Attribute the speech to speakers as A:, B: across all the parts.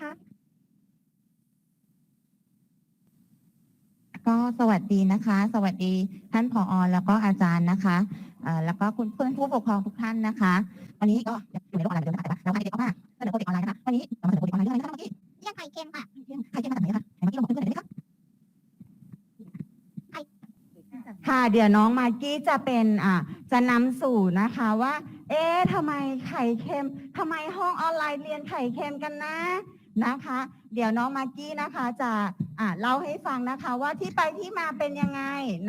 A: นะคะ
B: ก็สวัสดีนะคะ สวัสดีท่านผอแล้วก็อาจารย์นะคะเอ่อแล้วก็คุณเพื่อนผู้ปกครองทุกท่านนะคะ วันนี้ก็อยู่ในโลกออนไลน์เหมือนเดิมนะคะแต่ว่าเราให้เด็กมากๆก็เดี๋ยวโปรเจกต์ออนไลน์นะคะวันนี้เรามาเสนอโปรเจกต์ออนไลน์เรื่องอะไรนะคะเมื่อกี้
A: เรื่องไข่เค็มค่ะ
B: ใครเชื่อมาจากไหนคะไหนเมื่อกี้เราบอกเพื่อนๆหน่อยได้ไหมคะ
C: ค่ะเดี๋ยวน้องมากกี้จะเป็นอ่าจะนำสู่นะคะว่า เอ๊ะทำไมไข่เค็มทำไมห้องออนไลน์เรียนไข่เค็มกันนะ นะคะ เดี๋ยวน้องมากกี้นะคะจะอ่าเล่าให้ฟังนะคะว่าที่ไปที่มาเป็นยังไง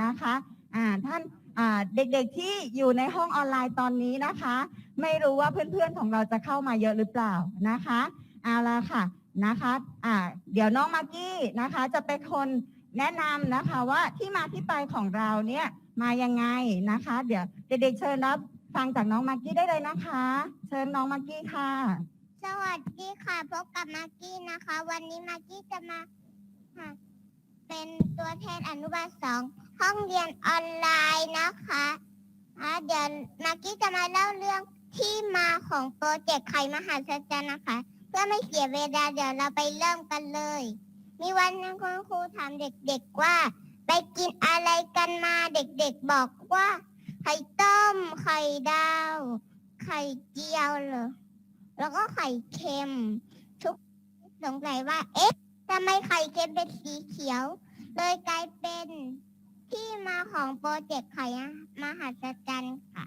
C: นะคะอ่าท่านอ่าเด็กๆที่อยู่ในห้องออนไลน์ตอนนี้นะคะ ไม่รู้ว่าเพื่อนๆของเราจะเข้ามาเยอะหรือเปล่านะคะเอาละค่ะนะคะอ่าเดี๋ยวน้องมากกี้นะคะจะเป็นคนแนะนำนะคะว่าที่มาที่ไปของเราเนี่ยมายังไงนะคะ เดี๋ยวเด็กๆเชิญรับฟังจากน้องมากกี้ได้เลยนะคะ เชิญน้องมากกี้ค่ะ
A: สวัสดีค่ะพบกับมากกี้นะคะ วันนี้มากกี้จะมาค่ะเป็นตัวแทนอนุบาลสองห้องเรียนออนไลน์นะคะเดี๋ยวมากกี้จะมาเล่าเรื่องที่มาของโปรเจกต์ไข่มหาศจนะคะ เพื่อไม่เสียเวลาเดี๋ยวเราไปเริ่มกันเลย มีวันนึงคุณครูถามเด็กๆว่า ไปกินอะไรกันมาเด็กๆบอกว่า ไข่ต้ม ไข่ดาว ไข่เจียวเหรอ แล้วก็ไข่เค็ม ทุกสงสัยว่า เอ๊ะทำไมไข่เค็มเป็นสีเขียว เลยกลายเป็นที่มาของโปรเจกต์ไข่มหัศจรรย์ค่ะ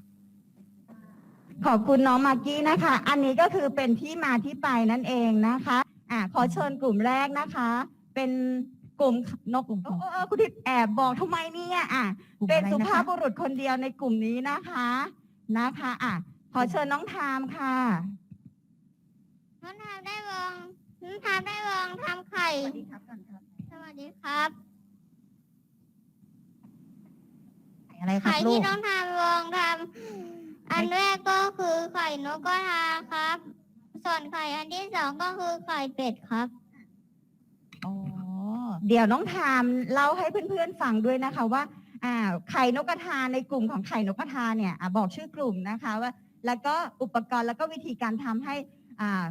C: ขอบคุณน้องมากกี้นะคะ อันนี้ก็คือเป็นที่มาที่ไปนั่นเองนะคะอ่าขอเชิญกลุ่มแรกนะคะ เป็นกลุ่มนกกลุ่มโอ้โอ้คุณทิพย์แอบบอกทำไมเนี่ยอะ
B: กลุ่ม
C: เป็น
B: อะไร
C: สุ
B: นะ
C: ภาพ
B: คะ
C: บุรุษคนเดียวในกลุ่มนี้นะคะ นะคะ อะขอเชิญน้องทามค่ะ
A: น้องทามได้วองน้องทามได้วองทำไข่
C: สวัสดีครับก่อนครับ
A: สวัสดีครับ
B: ไข่อะไรครับ
A: ไข่
B: ลู
A: ที่
B: ก
A: น้องทามวองทำอันแรกก็คือไข่นกกระทาครับ ส่วนไข่อันที่สองก็คือไข่เป็ดครับ
B: อ๋อ
C: เดี๋ยวน้องทามเล่าให้เพื่อนๆฟังด้วยนะคะว่าอ่าไข่นกกระทาในกลุ่มของไข่นกกระทาเนี่ยอะบอกชื่อกลุ่มนะคะว่า แล้วก็อุปกรณ์แล้วก็วิธีการทำให้อ่า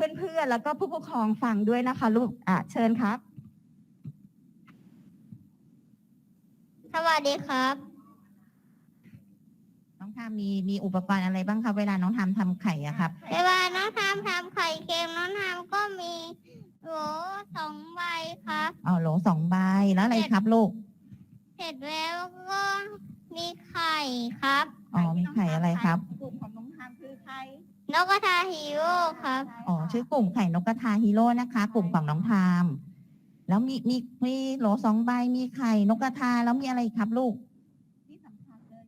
C: เพื่อนๆแล้วก็ผู้ปกครองฟังด้วยนะคะ ลูกอะเชิญครับ
A: สวัสดีครับ
B: น้องทามมีมีอุปกรณ์อะไรบ้างคะเวลาน้องทามทำไข่อะครับ
A: เวลาน้องทามทำไข่เค็มน้องทามก็มีโหลสองใบครับ
B: อ๋อโหลสองใบแล้วอะไรครับลูก
A: เสร็จแล้วก็มีไข่ครับ
B: อ๋อมีไข่อะไรครับ
C: กลุ่มของน้องทามคือใคร
A: นกกระทาฮีโร่ครับ
B: อ๋อชื่อกลุ่มไข่นกกระทาฮีโร่นะคะ กลุ่มของน้องทามแล้วมีมีมีโหลสองใบมีไข่นกกระทาแล้วมีอะไรอีกครับลูก
C: ที่สำคัญเลย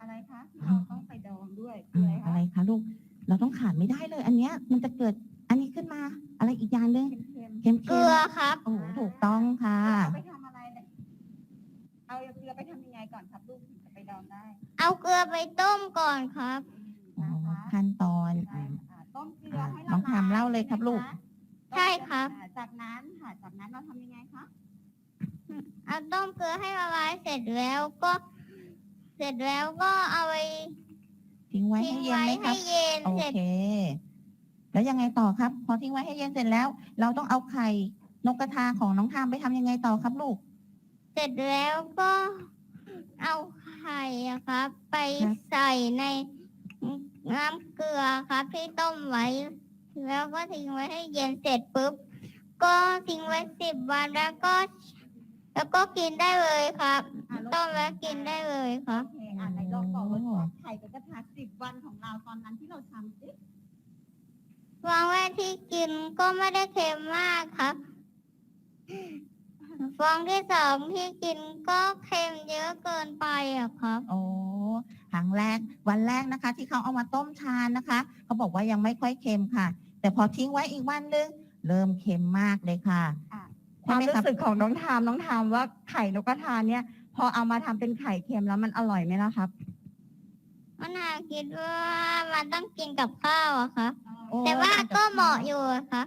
C: อะไรคะที่เราต้องไปดองด้วย
B: อืมอะไรคะลูก เราต้องขาดไม่ได้เลย อันเนี้ย มันจะเกิดอันนี้ขึ้นมา อะไรอีกอย่างหนึ่ง
C: เค็ม
B: เค็ม
A: เกลือครับ
B: โอ้โหถูกต้องค่ะ
C: ๆเอาไปทำอะไรเนี่ยเอาเกลือไปทำยังไงก่อน
A: เอาเกลือไปต้มก่อนครับ
B: อ๋อ
C: นะคะ
B: ขั้นตอน
C: ใช่
B: อืม
C: ค่ะต้มเกลือให้ละ
B: น้อง
C: ลาย
B: ทามเล่าเลยครับลูก
A: ใช่ครับ
C: อ่าจากนั้นค่ะ จากนั้นเราทำยังไงคะ
A: เอาต้มเกลือให้ละลายเสร็จแล้วก็ เสร็จแล้วก็เอาไป
B: ทิ้งไว้
A: ทิ้
B: ให้
A: งไว้ให้
B: เย็นไหมครับ
A: เย็น
B: โอ
A: เสร็จ
B: เค แล้วยังไงต่อครับ พอทิ้งไว้ให้เย็นเสร็จแล้ว เราต้องเอาไข่นกกระทาของน้องทามไปทำยังไงต่อครับลูก
A: เสร็จแล้วก็ เอา ไข่อะครับ ไป
B: ครับ
A: ใส่ในน้ำเกลือครับที่ต้มไว้ แล้วก็ทิ้งไว้ให้เย็นเสร็จปุ๊บ ก็ทิ้งไว้สิบวันแล้วก็ แล้วก็กินได้เลยครับ
C: อะลบ
A: ต้มแล้วกินได้เลยครับ
C: โอเคอ่านในลองบอกว่าไข่กับกระทะสิบวันของเราตอนนั้นที่เราทำสิ
A: วางแรกที่กินก็ไม่ได้เค็มมากครับ ฟองที่สองที่กินก็เค็มเยอะเกินไปอะครับ
B: โอ้ครั้งแรกวันแรกนะคะ ที่เขาเอามาต้มทานนะคะเขาบอกว่ายังไม่ค่อยเค็มค่ะ แต่พอทิ้งไว้อีกวันนึงเริ่มเค็มมากเลยค่ะ
C: ค
B: ใช่
C: วาม
B: ไหม
C: รู้
B: ครับ
C: สึกของน้องทามน้องทามว่าไข่นกกระทาเนี่ย พอเอามาทำเป็นไข่เค็มแล้วมันอร่อยไหมล่ะครับ
A: มันนาคิดว่ามันต้องกินกับข้าวอะครับ
B: โอ้
A: แต่ว่าก็เหมาะอยู่อะครับ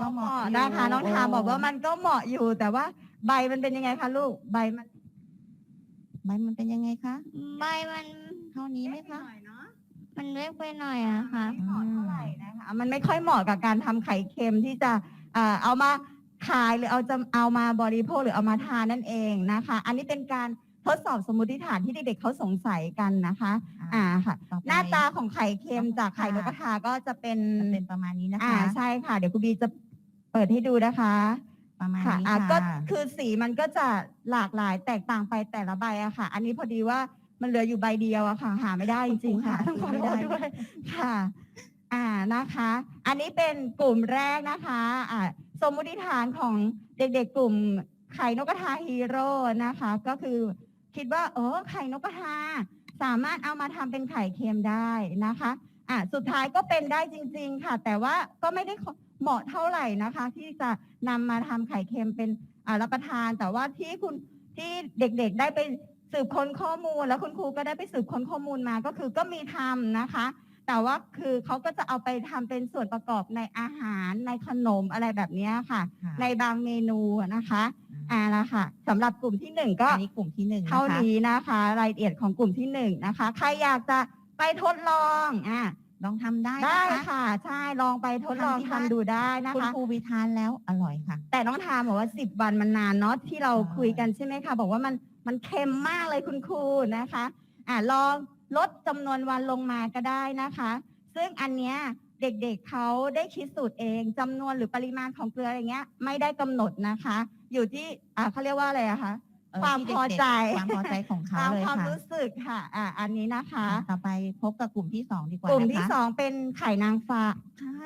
B: ก็เหมาะอยู่
C: นะคะน้องทามบอกว่ามันก็เหมาะอยู่แต่ว่า ใบมันเป็นยังไงคะลูก ใบมัน
B: ใบมันเป็นยังไงคะ
A: ใบมัน
B: เท่านี้ไหมคะ
C: หน่อยเนาะ
A: มันเล็กไปหน่อยอะค่ะ
C: ไม่เหมาะเท่าไหร่นะคะ มันไม่ค่อยเหมาะกับการทำไข่เค็มที่จะเอ่อเอามาขายหรือเอาจะเอามาบริโภคหรือเอามาทานนั่นเองนะคะ อันนี้เป็นการทดสอบสมมติฐานที่เด็กๆเขาสงสัยกันนะคะ อ่าค่ะ
B: ต่อไป
C: หน้าตาของไข่เค็มจากไข่นกกระทาก็จะเป็น
B: จะเป็นประมาณนี้นะ
C: อ่า
B: คะ
C: ใช่ค่ะ เดี๋ยวครูบีจะเปิดให้ดูนะคะ
B: ประมาณ
C: ค่ะ
B: นี้
C: อ่า
B: ค่ะ
C: ก็คือสีมันก็จะหลากหลายแตกต่างไปแต่ละใบอะค่ะ อันนี้พอดีว่ามันเหลืออยู่ใบเดียวอะค่ะ หาไม่ได้จริงๆค่ะ
B: หาซื้อไม่ได้
C: ต้องขอโทษด้วย ค่ะ อ่านะคะ อันนี้เป็นกลุ่มแรกนะคะอ่าสมมุติฐานของเด็กๆกลุ่มไข่นกกระทาฮีโร่นะคะ ก็คือคิดว่าเออไข่นกกระทา สามารถเอามาทำเป็นไข่เค็มได้นะคะ อะสุดท้ายก็เป็นได้จริง ๆ ค่ะ แต่ว่าก็ไม่ได้ เหมาะเท่าไหร่นะคะ ที่จะนำมาทำไข่เค็มเป็นอ่ารับประทาน แต่ว่าที่คุณที่เด็กๆได้ไปสืบค้นข้อมูล แล้วคุณครูก็ได้ไปสืบค้นข้อมูลมาก็คือก็มีทำนะคะ แต่ว่าคือเขาก็จะเอาไปทำเป็นส่วนประกอบในอาหารในขนมอะไรแบบเนี้ยค่ะ
B: ค่ะ
C: ในบางเมนูนะคะอ่าละค่ะสำหรับกลุ่มที่หนึ่งก็
B: อันนี้กลุ่มที่หนึ่งนะคะ
C: เท่านี้นะคะ รายละเอียดของกลุ่มที่หนึ่งนะคะ ใครอยากจะไปทดลองอะ
B: ลองทำได้
C: ได้
B: นะคะ
C: ค่ะ ใช่ลองไปทดลอง
B: ทำที่บ้าน
C: ทำดูได้นะ
B: คุณ
C: คะ
B: ครูวิทานแล้วอร่อยค่ะ
C: แต่น้องทามบอกว่าสิบวันมันนานเนาะที่เรา
B: ใช่
C: คุยกันใช่ไหมคะบอกว่ามันมันเค็มมากเลยคุณครูนะคะอะลองลดจำนวนวันลงมาก็ได้นะคะ ซึ่งอันเนี้ยเด็กๆเขาได้คิดสูตรเองจำนวนหรือปริมาณของเกลืออย่างเงี้ย ไม่ได้กำหนดนะคะ อยู่ที่อ่าเขาเรียกว่าอะไรอะคะ
B: เอ่อ
C: ความ
B: ที่
C: พอ
B: เด็กๆ
C: ใจ
B: ความพอใจของเขา
C: ตาม
B: เลย
C: ความ
B: ค่ะ
C: รู้สึกค่ะ อ่า อันนี้นะคะ
B: ต่อไปพบกับกลุ่มที่สองดีกว่าก
C: ลุ่มที่
B: นะคะ
C: สองเป็นไข่นางฟ้า
B: ใช่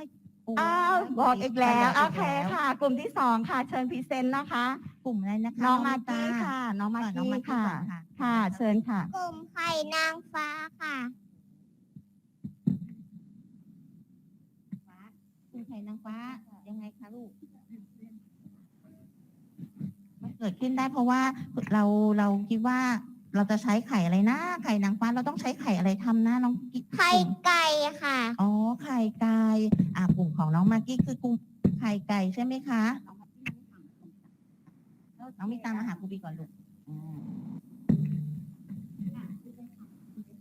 B: โย
C: อ้าวบอกอีกแล้ว
B: บ
C: โอ
B: อีก
C: เค
B: แล้ว
C: ค่ะ กลุ่มที่สองค่ะ เชิญพรีเซนต์นะคะ
B: กลุ่มอะไรนะคะ
C: น้องมาก
B: ลิต
C: กี้ค่ะ น้องมาก
B: อ่น้อง
C: กี้
B: มากกี้
C: ค่ะ
B: ก่อนค่ะ
C: ค่ะ เชิญค่ะ
A: กลุ่มไข่นางฟ้าค่ะ
B: คุณไข่นางฟ้ายังไงคะลูกมัน เกิดขึ้นได้เพราะว่าเราเราคิดว่าเราจะใช้ไข่อะไรนะ ไข่นางฟ้าเราต้องใช้ไข่อะไรทำนะน้องกิ๊ก
A: ไข่ไก่ค่ะ
B: อ๋อไข่ไก่อ่ากลุ่มของน้องมากกี้คือกลุ่มไข่ไก่ใช่ไหมคะน้องมีตามมาหาครูบีก่อนลูกอืม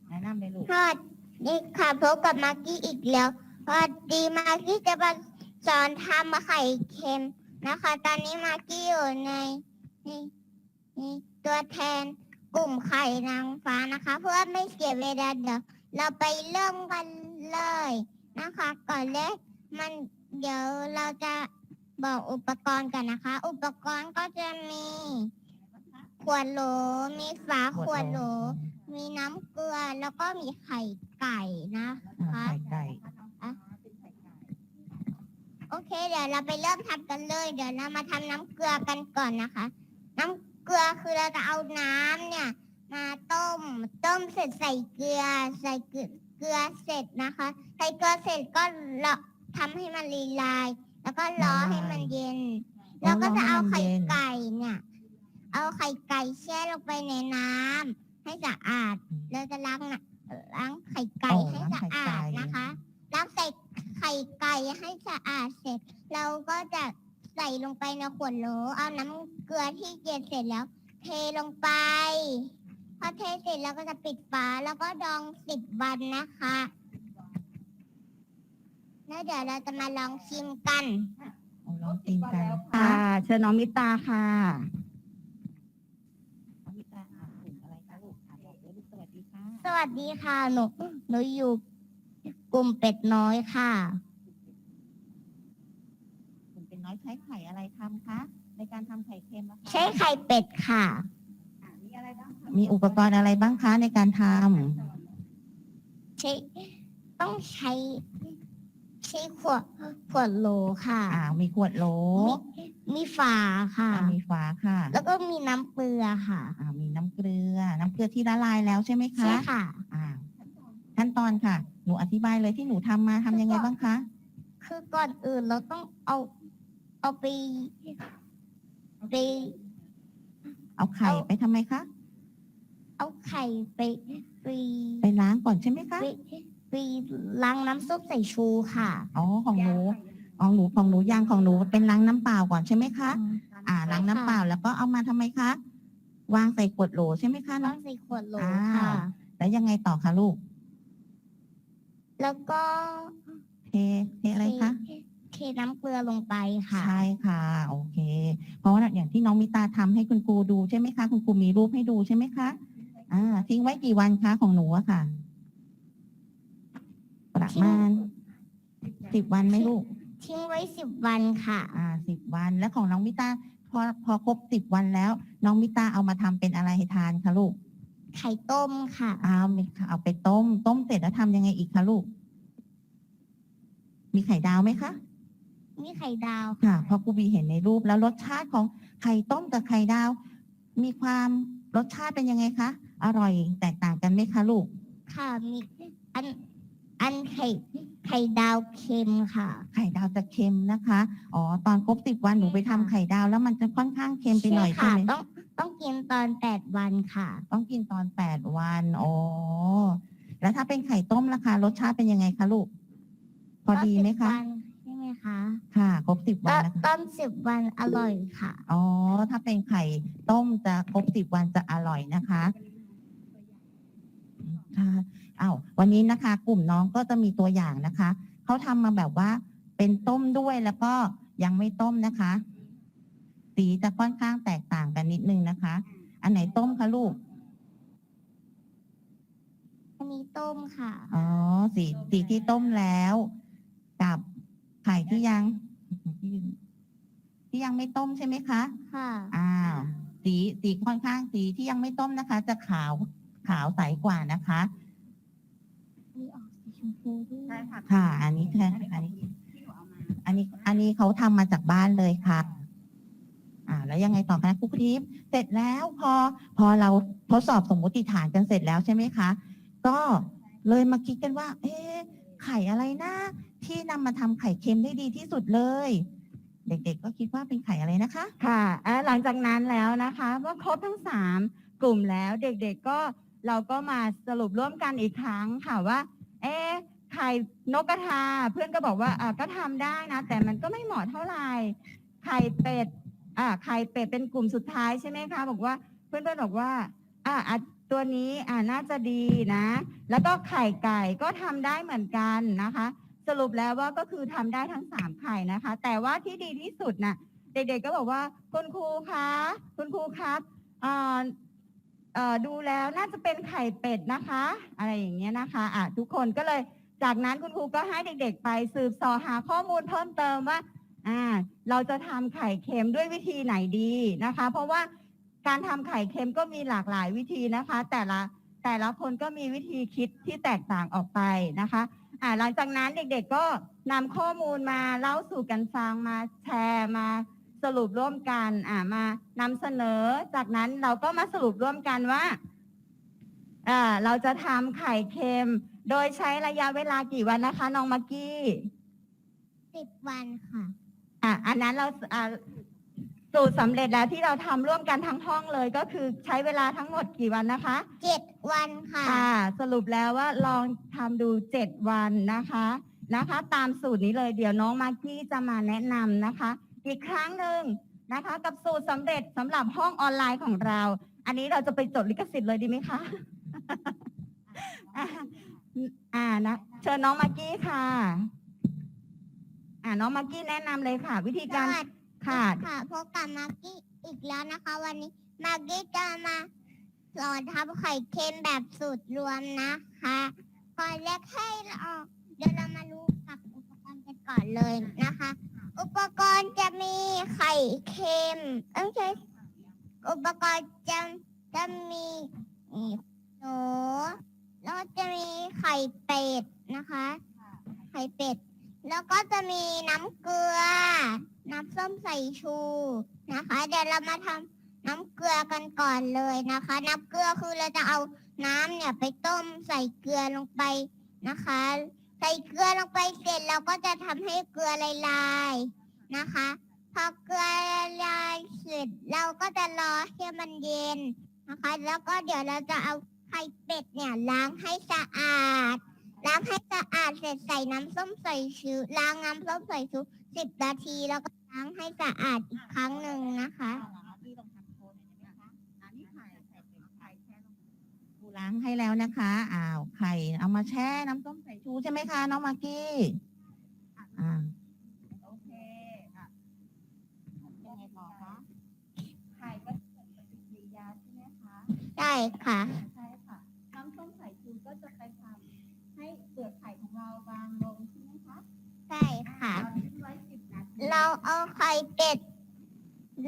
B: แนะนำเลยลูก
A: สวัสดีค่ะพบกับมากกี้อีกแล้วสวัสดีมากกี้จะมาสอนทำมาไข่เค็มนะคะ ตอนนี้มากกี้อยู่ใน ในในตัวแทนกลุ่มไข่นางฟ้านะคะ เพื่อไม่เสียเวลาเดี๋ยวเราไปเริ่มกันเลยนะคะ ก่อนแรกมันเดี๋ยวเราจะบอกอุปกรณ์กันนะคะ อุปกรณ์ก็จะมี ขวดโหล มีฝาขวดโหล มีน้ำเกลือแล้วก็มีไข่ไก่นะ
B: อ่าไข่ไก่
A: โอเค เดี๋ยวเราไปเริ่มทำกันเลย เดี๋ยวเรามาทำน้ำเกลือกันก่อนนะคะ น้ำเกลือคือเราจะเอาน้ำเนี่ย มาต้ม ต้มเสร็จใส่เกลือ ใส่เกลือเกลือเสร็จนะคะ ใส่เกลือเสร็จก็รอทำให้มันละลาย แล้วก็รอให้มันเย็น แล้วก็จะเอาไข่ไก่เนี่ย เอาไข่ไก่แช่ลงไปในน้ำให้สะอาด เราจะล้างน่ะล้างไข่ไก่
B: อ๋อ
A: ให้
B: ล้าง
A: สะ
B: ไข่
A: อา
B: ไก่
A: ดนะคะล้างใส่ไข่ไก่ให้สะอาดเสร็จ เราก็จะ ใส่ลงไปในขวดโหลเอาน้ำเกลือที่เย็นเสร็จแล้ว เทลงไป พอเทเสร็จเราก็จะปิดฝาแล้วก็ดองสิบวันนะคะ แล้วเดี๋ยวเราจะมาลองชิมกัน
B: เอาลองกินกัน
C: ค่ะเชิญน้องมิตาค่ะ
B: น้องมิตาอ่ากลุ่มอะไรคะลูกอ่าบอกเลยลูกสวัสดีค่ะ
A: สวัสดีค่ะ หนู หนูอยู่กลุ่มเป็ดน้อยค่ะ
B: กลุ่มเป็นน้อย ใช้ไข่อะไรทำคะ ในการทำไข่เค็มนะคะ
A: ใช้ไข่เป็ดค่ะ
B: มีอุปกรณ์อะไรบ้างคะในการท
A: ใช้ ต้องใช้ใช้ขวดขวดโหลค่ะำ
B: อ่ามีขวดโหล
A: มีมีฝาค่ะ
B: อ่ามีฝาค่ะ
A: แล้วก็มีน้ำเกลือค่ะ
B: อ่ามีน้ำเกลือ น้ำเกลือที่ละลายแล้วใช่ไหมคะ
A: ใช่ค่ะ
B: อ่าขั้นตอนค่ะ หนูอธิบายเลยที่หนูทำมาทำยังไงบ้างคะ
A: คือก่อนอื่นเราต้องเอา เอาไป ไป
B: เอาไข่
A: เอา
B: ไปทำไมคะ
A: เอาไข่ไปไป
B: ไปล้างก่อนใช่ไหมคะ
A: ไปไปล้างน้ำซุปใส่ชูค่ะ
B: อ๋อของหนู ของหนูของหนูยางของหนูเป็นล้างน้ำเปล่าก่อนใช่ไหมคะ อ่าล้างน้ำเปล่าแล้วก็เอามาทำไมคะ วางใส่ขวดโหลใช่ไหมคะน้
A: ต้
B: อ
A: องงใส่ขวดโหล
B: อ่า
A: ค่ะ
B: แล้วยังไงต่อคะลูก
A: แล้วก็
B: เทเทอะไรคะ
A: เท เทน้ำเกลือลงไปค่ะ
B: ใช่ค่ะ โอเค เพราะว่าอย่างที่น้องมิตาทำให้คุณครูดูใช่ไหมคะ คุณครูมีรูปให้ดูใช่ไหมคะ อ่า ทิ้งไว้กี่วันคะของหนูอะค่ะ ประมาณสิบวันไหมลูก
A: ทิ้งไว้สิบวันค่ะ
B: อ่าสิบวัน แล้วของน้องมิตาพอพอครบสิบวันแล้ว น้องมิตาเอามาทำเป็นอะไรให้ทานคะลูก
A: ไข่ต้มค่ะ
B: เอามีเอาไปต้ม ต้มเสร็จแล้วทำยังไงอีกคะลูก มีไข่ดาวไหมคะ
A: มีไข่ดาว
B: ค่ะเพราะครูบีเห็นในรูปแล้วรสชาติของไข่ต้มกับไข่ดาว มีความรสชาติเป็นยังไงคะ อร่อยแตกต่างกันไหมคะลูก
A: ค่ะมีอันอันไข่ไข่ดาวเค็มค่ะ
B: ไข่ดาวจะเค็มนะคะ อ๋อ ตอนครบสิบวันหนูไปทำไข่ดาวแล้วมันจะค่อนข้างเค็มไปหน่อยใช่
A: ค่ะ
B: ไหม
A: ต้องต้องกินตอนแปดวันค่ะ
B: ต้องกินตอนแปดวัน อ๋อ แล้วถ้าเป็นไข่ต้มล่ะคะรสชาติเป็นยังไงคะลูก พอดีไหมคะ
A: ตอน10วันใช่ไหม คะ
B: ค่ะครบสิบ
A: ต
B: วั
A: อนน
B: นะคะ
A: ตอนสิบวันอร่อยค่ะ
B: อ๋อ ถ้าเป็นไข่ต้มจะครบสิบวันจะอร่อยนะคะค่ะอ้าววันนี้นะคะ กลุ่มน้องก็จะมีตัวอย่างนะคะเขาทำมาแบบว่า เป็นต้มด้วยแล้วก็ยังไม่ต้มนะคะ สีจะค่อนข้างแตกต่างกันนิดนึงนะคะ อันไหนต้มคะลูก
A: อันนี้ต้มค่ะ
B: อ๋อสีสีที่ต้มแล้ว กับ ไข่ที่ยังที่ยังไม่ต้มใช่ไหมคะ
A: ค่ะ
B: อ้าว สีสีค่อนข้างสีที่ยังไม่ต้มนะคะ จะขาวขาวใสกว่านะคะ
A: มีออกสีชมพูด้วย
B: ค่ะ อันนี้แค่อันนี้ อันนี้ อันนี้เขาทำมาจากบ้านเลยค่ะ อ่า แล้วยังไงต่อคะครูทิพย์เสร็จแล้วพอ พอเราทดสอบสมมุติฐานกันเสร็จแล้วใช่ไหมคะ ก็เลยมาคิดกันว่า เอ๊ะไข่อะไรนะ ที่นำมาทำไข่เค็มได้ดีที่สุดเลย เด็กๆก็คิดว่าเป็นไข่อะไรนะคะ
C: ค่ะอ่าหลังจากนั้นแล้วนะคะว่าครบทั้งสามกลุ่มแล้วเด็กๆก็เราก็มาสรุปร่วมกันอีกครั้งค่ะว่า เอ๊ะไข่นกกระทา เพื่อนก็บอกว่าอ่าก็ทำได้นะ แต่มันก็ไม่เหมาะเท่าไหร่ไข่เป็ดอ่าไข่เป็ดเป็นกลุ่มสุดท้ายใช่ไหมคะ บอกว่าเพื่อนๆบอกว่าอ่าอะตัวนี้อ่าน่าจะดีนะ แล้วก็ไข่ไก่ก็ทำได้เหมือนกันนะคะ สรุปแล้วว่าก็คือทำได้ทั้งสามไข่นะคะ แต่ว่าที่ดีที่สุดน่ะ เด็กๆก็บอกว่าคุณครูคะคุณครูครับเอ่อเอ่อดูแล้วน่าจะเป็นไข่เป็ดนะคะ อะไรอย่างเงี้ยนะคะอะทุกคนก็เลยจากนั้นคุณครูก็ให้เด็กๆ ไปสืบเสอหาข้อมูลเพิ่มเติมว่าอ่า เราจะทำไข่เค็มด้วยวิธีไหนดีนะคะ เพราะว่าการทำไข่เค็มก็มีหลากหลายวิธีนะคะ แต่ละแต่ละคนก็มีวิธีคิดที่แตกต่างออกไปนะคะ อ่าหลังจากนั้นเด็กๆก็นำข้อมูลมาเล่าสู่กันฟังมาแชร์มาสรุปร่วมกันอ่ามานำเสนอ จากนั้นเราก็มาสรุปร่วมกันว่าอ่าเราจะทำไข่เค็ม โดยใช้ระยะเวลากี่วันนะคะน้องมากกี้
A: สิบวันค่ะ
C: อะอันนั้นเราอ่า สูตรสำเร็จแล้วที่เราทำร่วมกันทั้งห้องเลยก็คือใช้เวลาทั้งหมดกี่วันนะคะ
A: เจ็ดวันค่ะ
C: ค่ะสรุปแล้วว่าลองทำดูเจ็ดวันนะคะนะคะ ตามสูตรนี้เลยเดี๋ยวน้องมากกี้จะมาแนะนำนะคะ อีกครั้งหนึ่งนะคะ กับสูตรสำเร็จสำหรับห้องออนไลน์ของเรา อันนี้เราจะไปจดลิขสิทธิ์เลยดีไหมคะ อ่าอ่านะเชิญน้องมากกี้ค่ะ อ่าน้องมากกี้แนะนำเลยค่ะ วิธี
A: ส
C: การ
A: วัสดี
C: ค่ะ
A: ค่ะพบกับมากกี้อีกแล้วนะคะ วันนี้มากกี้จะมาสอนทำไข่เค็มแบบสูตรรวมนะคะก่อนแรกให้เราเดี๋ยวเรามารู้กับอุปกรณ์กันก่อนเลยนะคะ อุปกรณ์จะมีไข่เค็มเอ้ยใช่อุปกรณ์จะจะมีหนูแล้วก็จะมีไข่เป็ดนะคะ ไข่เป็ด แล้วก็จะมีน้ำเกลือำส้มใสายชูนะคะ เดี๋ยวเรามาทำน้ำเกลือกันก่อนเลยนะคะ น้ำเกลือคือเราจะเอาน้ำเนี่ยไปต้มใส่เกลือลงไปนะคะ ใส่เกลือลงไปเสร็จเราก็จะทำให้เกลือละลายนะคะ พอเกลือละลายเสร็จเราก็จะรอให้มันเย็นนะคะ แล้วก็เดี๋ยวเราจะเอาไข่เป็ดเนี่ยล้างให้สะอาด ล้างให้สะอาดเสร็จใส่น้ำส้มใสายชูล้างน้ำส้มใสายชูสิบนาทีแล้วก็ ล้างให้สะอาดอีกครั้งหนึ่งนะคะ
B: ล้างให้แล้วนะคะอ้าวไข่เอามาแช่น้ำส้มสายชูใช่ไหมคะน้องมากกี้อ่า
C: โอเคอะ
B: ยังไงต่อคะ
C: ไข่ก็จะเกิดปฏิกิริยาใช่ไหมคะ
A: ได้ค่ะ
C: ใช่ค่ะน้ำส้มสายชูก็จะไปทำให้เปลือกไข่ของเราบางลงใช่ไหมคะ
A: ใช่ค่ะ
C: เราทิ้งไว้สิบนาที
A: เราเอาไข่เป็ด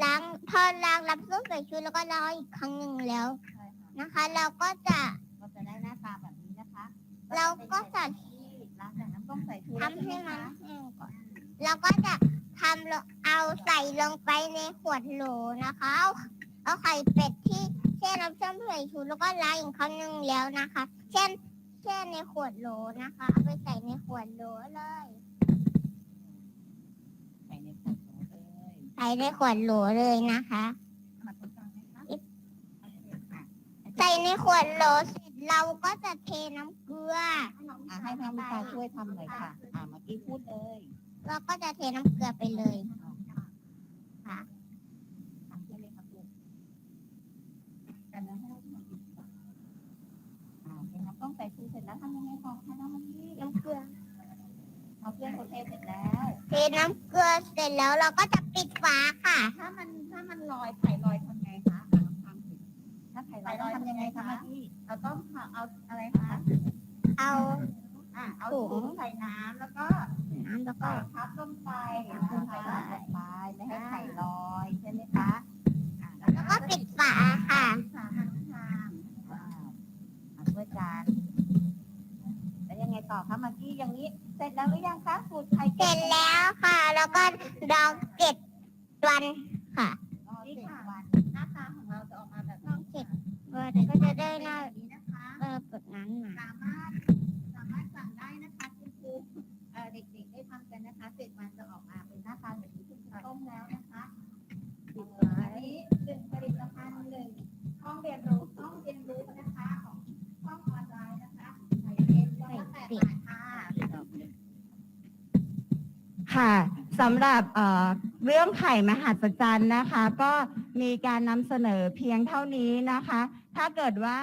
A: ล้างพอล้างรับซุปใส่ชุดแล้วก็ล้างอีกครั้งหนึ่งแล้ว
B: ใช่ค่ะ
A: นะคะ เราก็จะ
B: ก็จะได้หน้าตาแบบนี้นะคะ
A: เราก็จะ
B: ที่ล้างจากน้ำส้มสายชู
A: ทำให้มัน
B: แล้ว
A: แห้งก่อนเราก็จะทำลงเอาใส่ลงไปในขวดโหลนะคะ เอาเอาไข่เป็ดที่แช่น้ำส้มใส่ชูแล้วก็ล้างอีกครั้งหนึ่งแล้วนะคะ เช่นแช่ในขวดโหลนะคะ เอาไปใส่ในขวดโหลเลย
B: ใส่ในขวดเลย
A: ใส่ในขวดโหลเลยนะคะ
B: มาทดลองไหมคะ
A: ใส่ในขวดโหลเสร็จเราก็จะเทน้ำเกลือ
B: อะให้น้องมิตาช่วยทำหน่อยค่ะ อ่าเมื่อกี้พูดเลย
A: เราก็จะเทน้ำเกลือไปเลยค่ะ
B: อะใช่ไหมครับลูกกันนะให้เราทำอีกค่ะอ่าเป็นน้ำส้มสายชูเสร็จแล้วทำยังไงต่อคะน้องเมื่อกี้
A: น้ำเกลือ
B: เอาเครื่องโคเทเสร็จแล้ว
A: เทน้ำเกลือเสร็จแล้วเราก็จะ ปิดฝาค่ะ
C: ถ้ามันถ้ามันลอยไข่ลอยทำไงคะอะลองทำสิ
B: ถ้าไข่ลอยต้องทำยังไงคะเมื่อกี้
C: เราต้องเอาอะไรคะ
A: เอา
C: อะเอา
A: ถุง
C: ถุงใส่น้ำแล้วก็
A: น้ำแล้วก็
C: ใส่ทับลงไป
B: ขึ้นไป
C: นะคะ
B: ลงไปไม่ให้ไข่ลอยใช่ไหมคะอ่า
A: แล้วก็ปิดฝาค่ะ
C: สามารถทาน
B: อ่ามาช่วยกันแล้วยังไงต่อคะเมื่อกี้อย่างนี้ เสร็จแล้วหรือยังคะสูตรไข่
A: เสร็จแล้วค่ะแล้ว
C: ค่ะสำหรับเอ่อเรื่องไข่มหัศจรรย์นะคะ ก็มีการนำเสนอเพียงเท่านี้นะคะ ถ้าเกิดว่า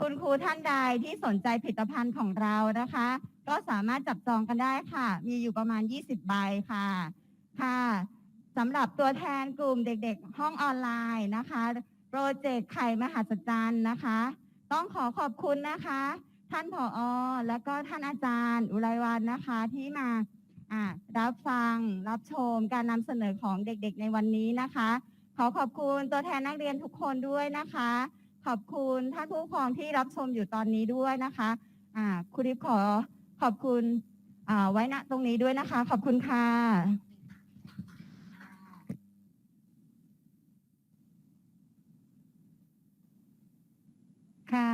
C: คุณครูท่านใดที่สนใจผลิตภัณฑ์ของเรานะคะ ก็สามารถจับจองกันได้ค่ะ มีอยู่ประมาณ 20 ใบค่ะค่ะสำหรับตัวแทนกลุ่มเด็กๆ ห้องออนไลน์นะคะโปรเจกต์ไข่มหัศจรรย์นะคะ ต้องขอขอบคุณนะคะ ท่านผอ และก็ท่านอาจารย์ อุไรวันนะคะที่มา อ่ารับฟังรับชมการนำเสนอของเด็กๆในวันนี้นะคะ ขอขอบคุณตัวแทนนักเรียนทุกคนด้วยนะคะ ขอบคุณท่านผู้ปกครองที่รับชมอยู่ตอนนี้ด้วยนะคะอ่าครูริบขอขอบคุณอ่าไว้ณตรงนี้ด้วยนะคะ ขอบคุณค่ะ
D: ค่ะ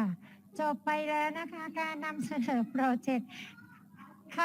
D: จบไปแล้วนะคะ การนำเสนอโปรเจกต์ใคร